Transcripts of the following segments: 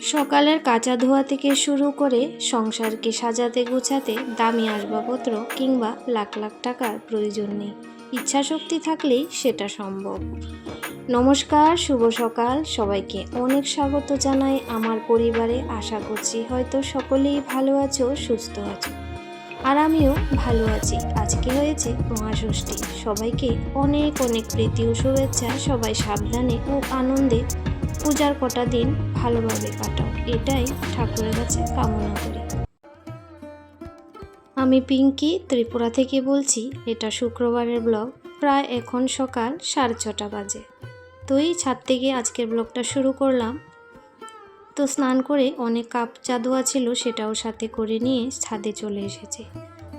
সকালের কাঁচা ধোয়া থেকে শুরু করে সংসারকে সাজাতে গোছাতে দামি আসবাবপত্র কিংবা লাখ লাখ টাকার প্রয়োজন নেই। ইচ্ছাশক্তি থাকলেই সেটা সম্ভব। নমস্কার, শুভ সকাল। সবাইকে অনেক স্বাগত জানাই আমার পরিবারে। আশা করছি হয়তো সকলেই ভালো আছো, সুস্থ আছো। আর আমিও ভালো আছি। আজকে হয়েছে মহাষষ্ঠী। সবাইকে অনেক অনেক প্রীতি ও শুভেচ্ছা। সবাই সাবধানে ও আনন্দে পূজার কটা দিন ভালোভাবে কাটাও। এটাই ঠাকুরের কাছে কামনা করি। আমি পিঙ্কি, ত্রিপুরা থেকে বলছি, এটা শুক্রবারের ব্লগ। প্রায় এখন সকাল সাড়ে ছটা বাজে। তো এই ছাদ থেকে আজকের ব্লগটা শুরু করলাম। তো স্নান করে অনেক কাপ চা ধোয়া ছিল সেটাও সাথে করে নিয়ে ছাদে চলে এসেছে।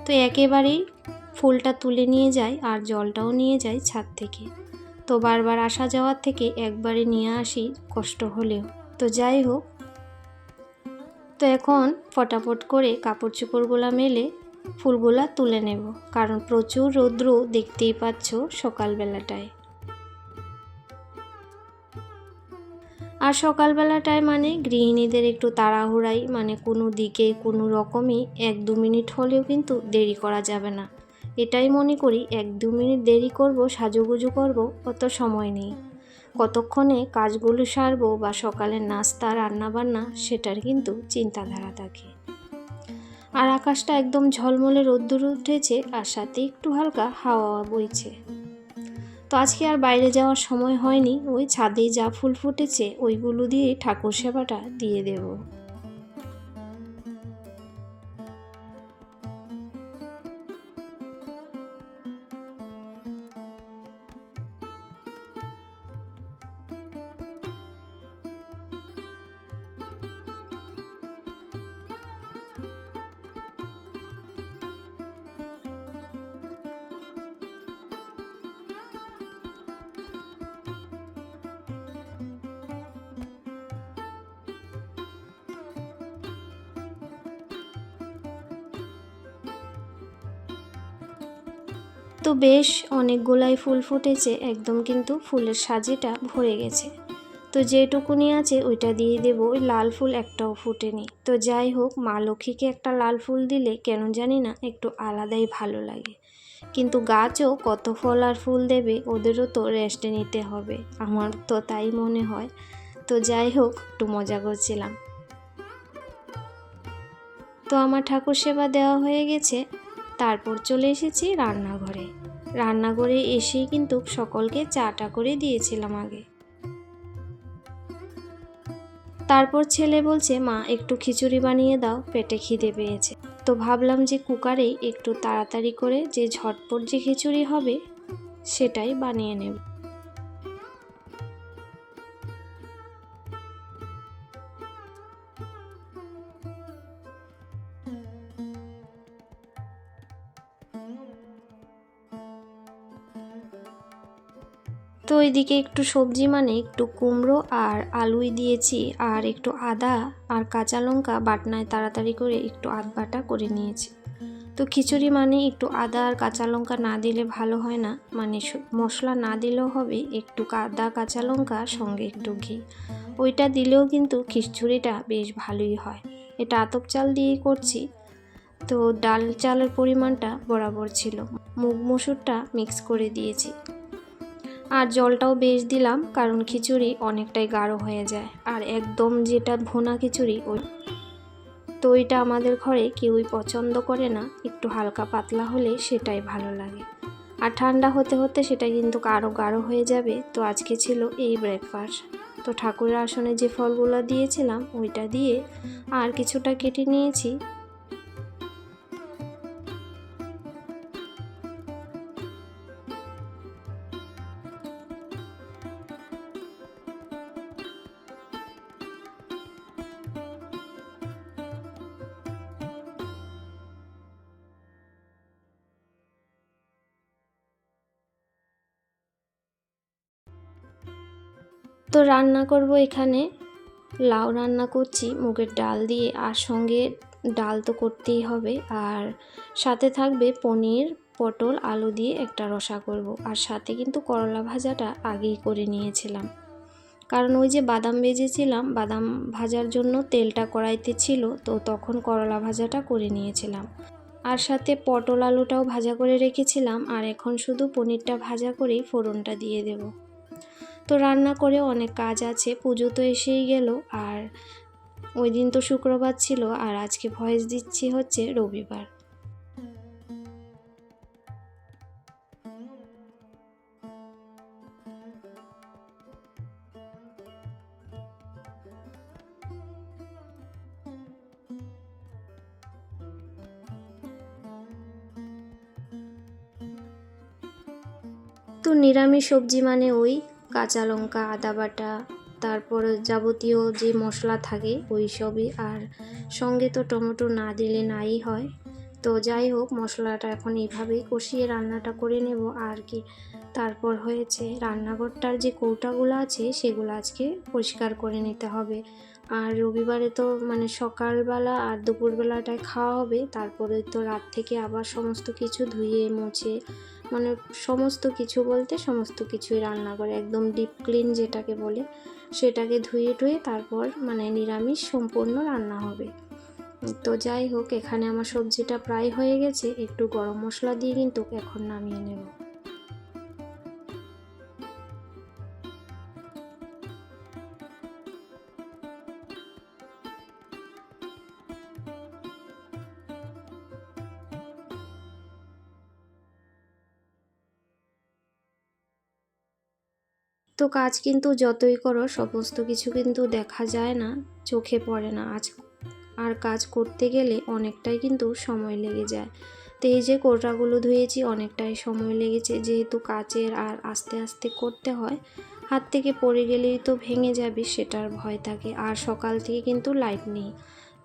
তো একেবারেই ফুলটা তুলে নিয়ে যাই আর জলটাও নিয়ে যাই ছাদ থেকে। তো বারবার আসা যাওয়ার থেকে একবারে নিয়ে আসি কষ্ট হলেও। তো যাই হোক। তো এখন ফটাফট করে কাপড় চোপড়গুলো মেলে ফুলগুলা তুলে নেব, কারণ প্রচুর রৌদ্র দেখতেই পাচ্ছ সকালবেলাটায়। আর সকালবেলাটায় মানে গৃহিণীদের একটু তাড়াহুড়াই মানে কোনো দিকে কোনো রকমই এক দু মিনিট হলেও কিন্তু দেরি করা যাবে না। এটাই মনে করি, এক দু মিনিট দেরি করব, সাজুগুজু করব, অত সময় নেই। কতক্ষণে কাজগুলো সারবো বা সকালের নাস্তা, রান্নাবান্না, সেটার কিন্তু চিন্তাধারা থাকে। আর আকাশটা একদম ঝলমলে রোদ্দুর উঠেছে আর সাথে একটু হালকা হাওয়া বইছে। তো আজকে আর বাইরে যাওয়ার সময় হয়নি, ওই ছাদে যা ফুল ফুটেছে, ওইগুলো দিয়ে ঠাকুর সেবাটা দিয়ে দেবো। তো বেশ, অনেকগুলাই ফুল ফুটেছে, একদম কিন্তু ফুলের সাজিটা ভরে গেছে। তো যেটুকুনি আছে ওইটা দিয়ে দেবো, ওই লাল ফুল একটাও ফুটেনি। তো যাই হোক, মা লক্ষ্মীকে একটা লাল ফুল দিলে কেন জানি না, একটু আলাদাই ভালো লাগে। কিন্তু গাছও কত ফল আর ফুল দেবে, ওদেরও তো রেস্টে নিতে হবে, আমার তো তাই মনে হয়। তো যাই হোক, একটু মজা করছিলাম। তো আমার ঠাকুর সেবা দেওয়া হয়ে গেছে, তারপর চলে এসেছি রান্নাঘরে। রান্নাঘরে এসেই কিন্তু সকলকে চাটা করে দিয়েছিলাম আগে। তারপর ছেলে বলছে, মা, একটু খিচুড়ি বানিয়ে দাও, পেটে খিদে পেয়েছে। তো ভাবলাম যে কুকারেই একটু তাড়াতাড়ি করে যে ঝটপট যে খিচুড়ি হবে, সেটাই বানিয়ে নেব। তো ওইদিকে একটু সবজি মানে একটু কুমড়ো আর আলুই দিয়েছি, আর একটু আদা আর কাঁচা লঙ্কা বাটনায় তাড়াতাড়ি করে একটু আধ বাটা করে নিয়েছি। তো খিচুড়ি মানে একটু আদা আর কাঁচা লঙ্কা না দিলে ভালো হয় না মানে মশলা না দিলেও হবে, একটু আদা, কাঁচা লঙ্কা, সঙ্গে একটু ঘি। ওইটা দিলেও কিন্তু খিচুড়িটা বেশ ভালোই হয়। এটা আতপ চাল দিয়েই করছি। তো ডাল চালের পরিমাণটা বরাবর ছিল। মুগ মসুরটা মিক্স করে দিয়েছি। আর জলটাও বেশ দিলাম, কারণ খিচুড়ি অনেকটাই গাঢ় হয়ে যায়। আর একদম যেটা ভোনা খিচুড়ি, ওই তো ওইটা আমাদের ঘরে কেউই পছন্দ করে না, একটু হালকা পাতলা হলে সেটাই ভালো লাগে। আর ঠান্ডা হতে হতে সেটা কিন্তু আরও গাঢ় হয়ে যাবে, তো আজকে ছিল এই ব্রেকফাস্ট তো ঠাকুরের আসনে যে ফলগুলো দিয়েছিলাম, ওইটা দিয়ে আর কিছুটা কেটে নিয়েছি। তো রান্না করব এখানে। লাউ রান্না করছি, মুগের ডাল দিয়ে, আর সঙ্গে ডাল তো করতেই হবে। আর সাথে থাকবে পনির, পটল, আলু দিয়ে একটা রসা করব। আর সাথে কিন্তু করলা ভাজাটা আগেই করে নিয়েছিলাম। কারণ ওই যে বাদাম ভেজেছিলাম, বাদাম ভাজার জন্য তেলটা কড়াইতে ছিল, তো তখন করলা ভাজাটা করে নিয়েছিলাম। আর সাথে পটল আলুটাও ভাজা করে রেখেছিলাম, আর এখন শুধু পনিরটা ভাজা করেই ফোড়নটা দিয়ে দেব। তো রান্না করে অনেক কাজ আছে, পুজো তো এসেই গেল। আর ওই দিন তো শুক্রবার ছিল, আর আজকে ভয়েস দিচ্ছি হচ্ছে রবিবার। তো নিরামিষ সবজি মানে ওই কাঁচা লঙ্কা, আদা বাটা, তারপর যাবতীয় যে মশলা থাকে ওই সবই। আর সঙ্গে তো টমেটো না দিলে নাই হয়। তো যাই হোক, মশলাটা এখন এইভাবেই কষিয়ে রান্নাটা করে নেব। আর কি তারপর হয়েছে রান্নাঘরটার যে কৌটাগুলো আছে, সেগুলো আজকে পরিষ্কার করে নিতে হবে। আর রবিবারে তো মানে সকালবেলা আর দুপুরবেলাটায় খাওয়া হবে। তারপরে তো রাত থেকে আবার সমস্ত কিছু ধুয়ে, মুছে মানে সমস্ত কিছু বলতে সমস্ত কিছুই রান্না করে, একদম ডিপ ক্লিন যেটাকে বলে, সেটাকে ধুয়ে টুয়ে তারপর মানে নিরামিষ সম্পূর্ণ রান্না হবে। তো যাই হোক, এখানে আমার সবজিটা প্রায় হয়ে গেছে, একটু গরম মশলা দিয়ে কিন্তু এখন নামিয়ে নেব। তো কাজ কিন্তু যতই করো, সমস্ত কিছু কিন্তু দেখা যায় না, চোখে পড়ে না। আজ আর কাজ করতে গেলে অনেকটাই কিন্তু সময় লেগে যায়। তো এই যে কোটাগুলো ধুয়েছি, অনেকটাই সময় লেগেছে। যেহেতু কাচের আর আস্তে আস্তে করতে হয়, হাত থেকে পড়ে গেলেই তো ভেঙে যাবে, সেটার ভয় থাকে। আর সকাল থেকে কিন্তু লাইট নেই।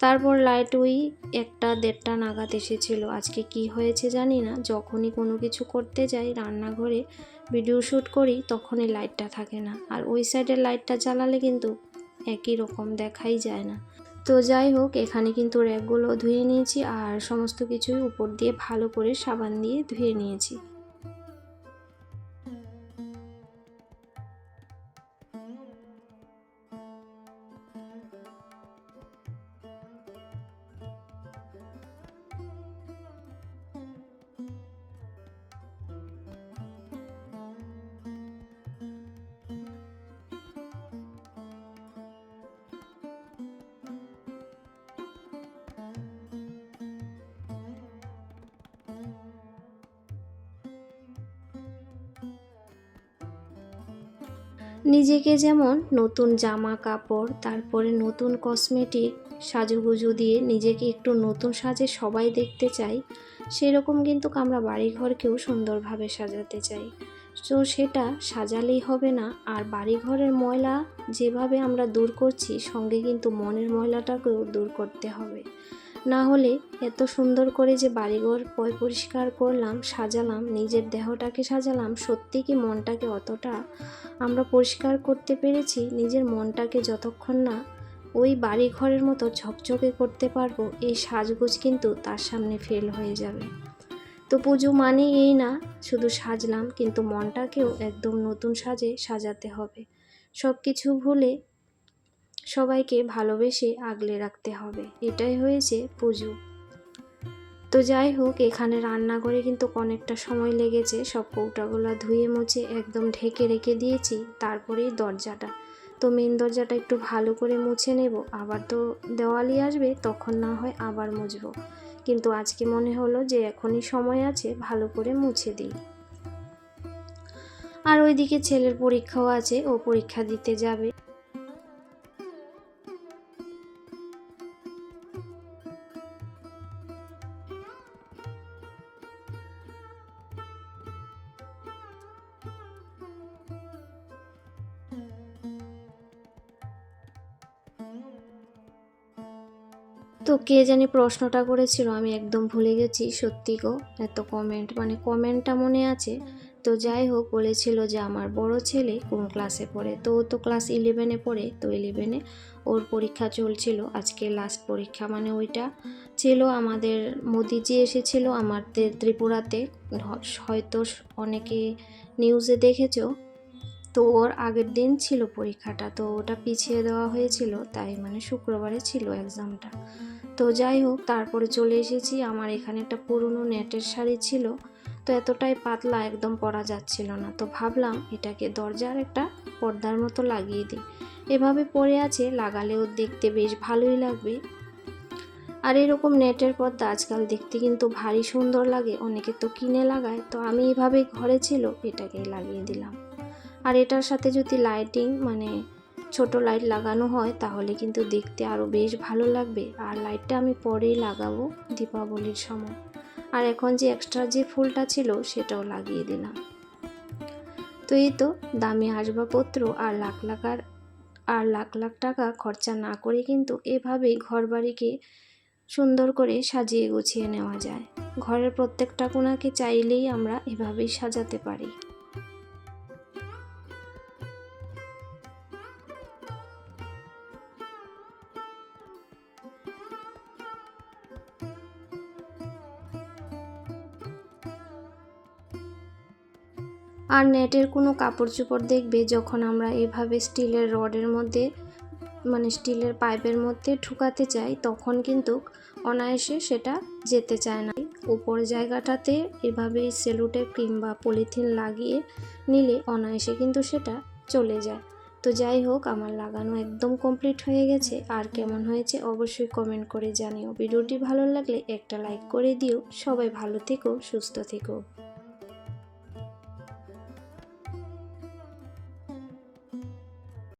তারপর লাইট ওই একটা দেড়টা নাগাদ এসেছিল। আজকে কি হয়েছে জানি না। যখনই কোনো কিছু করতে যাই রান্নাঘরে ভিডিও শ্যুট করি, তখনই লাইটটা থাকে না। আর ওই সাইডের লাইটটা জ্বালালে কিন্তু একই রকম দেখাই যায় না। তো যাই হোক, এখানে কিন্তু র্যাকগুলো ধুয়ে নিয়েছি আর সমস্ত কিছুই উপর দিয়ে ভালো করে সাবান দিয়ে ধুয়ে নিয়েছি। নিজেকে যেমন নতুন জামা কাপড় তারপরে নতুন কসমেটিক সাজুগুজু দিয়ে নিজেকে একটু নতুন সাজে সবাই দেখতে চাই, সেরকম কিন্তু আমরা বাড়িঘরকেও সুন্দরভাবে সাজাতে চাই। তো সেটা সাজালেই হবে না, আর বাড়িঘরের ময়লা যেভাবে আমরা দূর করছি, সঙ্গে কিন্তু মনের ময়লাটাকেও দূর করতে হবে। না হলে এত সুন্দর করে যে বাড়িঘর পরিষ্কার করলাম, সাজালাম, নিজের দেহটাকে সাজালাম, সত্যি কি মনটাকে অতটা আমরা পরিষ্কার করতে পেরেছি? নিজের মনটাকে যতক্ষণ না ওই বাড়ি ঘরের মতো ঝকঝকে করতে পারব, এই সাজগোজ কিন্তু তার সামনে ফেল হয়ে যাবে। তো পুজো মানে এই না, শুধু সাজলাম, কিন্তু মনটাকেও একদম নতুন সাজে সাজাতে হবে। সব কিছু ভুলে সবাইকে ভালোবেসে আগলে রাখতে হবে। এটাই হয়েছে পুজো। তো যাই হোক, এখানে রান্না করে কিন্তু অনেকটা সময় লেগেছে। সব কৌটাগুলো ধুয়ে মুছে একদম ঢেকে রেখে দিয়েছি, তারপরেই দরজাটা। তো মেন দরজাটা একটু ভালো করে মুছে নেব। আবার তো দেওয়ালি আসবে, তখন না হয় আবার মুছবো। কিন্তু আজকে মনে হলো যে এখনই সময় আছে, ভালো করে মুছে দিই। আর ওইদিকে ছেলের পরীক্ষাও আছে, ও পরীক্ষা দিতে যাবে। তো কে জানি প্রশ্নটা করেছিল, আমি একদম ভুলে গেছি, সত্যি গো, এত কমেন্ট মানে কমেন্টটা মনে আছে। তো যাই হোক, বলেছিল যে আমার বড় ছেলে কোন ক্লাসে পড়ে, তো ও তো ক্লাস ইলেভেনে পড়ে, তো ইলেভেনে ওর পরীক্ষা চলছিল, আজকে লাস্ট পরীক্ষা মানে ওইটা ছিল আমাদের, মোদিজি এসেছিল আমাদের ত্রিপুরাতে হয়তো অনেকে নিউজে দেখেছ তো ওর আগের দিন ছিল পরীক্ষাটা, তো ওটা পিছিয়ে দেওয়া হয়েছিল, তাই মানে শুক্রবারে ছিল এক্সামটা তো যাই হোক, তারপরে চলে এসেছি, আমার এখানে একটা পুরনো নেটের শাড়ি ছিল, তো এতটাই পাতলা একদম পরা যাচ্ছিল না। তো ভাবলাম এটাকে দরজার একটা পর্দার মতো লাগিয়ে দিই। এভাবে পরে আছে, লাগালেও দেখতে বেশ ভালোই লাগবে। আর এরকম নেটের পর্দা আজকাল দেখতে কিন্তু ভারী সুন্দর লাগে, অনেকে তো কিনে লাগায়, তো আমি এভাবে ঘরে ছিল, এটাকেই লাগিয়ে দিলাম। আর এটার সাথে যদি লাইটিং মানে ছোট লাইট লাগানো হয়, তাহলে কিন্তু দেখতে আরও বেশ ভালো লাগবে। আর লাইটটা আমি পরেই লাগাবো দীপাবলির সময়। আর এখন যে এক্সট্রা যে ফুলটা ছিল, সেটাও লাগিয়ে দিলাম। তো এই তো দামি আসবাবপত্র আর লাখ লাখার আর লাখ লাখ টাকা খরচা না করে কিন্তু এভাবেই ঘর বাড়িকে সুন্দর করে সাজিয়ে গুছিয়ে নেওয়া যায়। ঘরের প্রত্যেকটা কোণাকে চাইলেই আমরা এভাবেই সাজাতে পারি। আর নেটের কোনো কাপড় চোপড় দেখবে যখন আমরা এভাবে স্টিলের রডের মধ্যে মানে স্টিলের পাইপের মধ্যে ঢুকাতে চাই, তখন কিন্তু অনায়াসে সেটা যেতে চায় না। উপর জায়গাটাতে এভাবে সেলুটেপ কিংবা পলিথিন লাগিয়ে নিলে অনায়াসে কিন্তু সেটা চলে যায়। তো যাই হোক, আমার লাগানো একদম কমপ্লিট হয়ে গেছে। আর কেমন হয়েছে অবশ্যই কমেন্ট করে জানিও। ভিডিওটি ভালো লাগলে একটা লাইক করে দিও। সবাই ভালো থেকো, সুস্থ থেকো।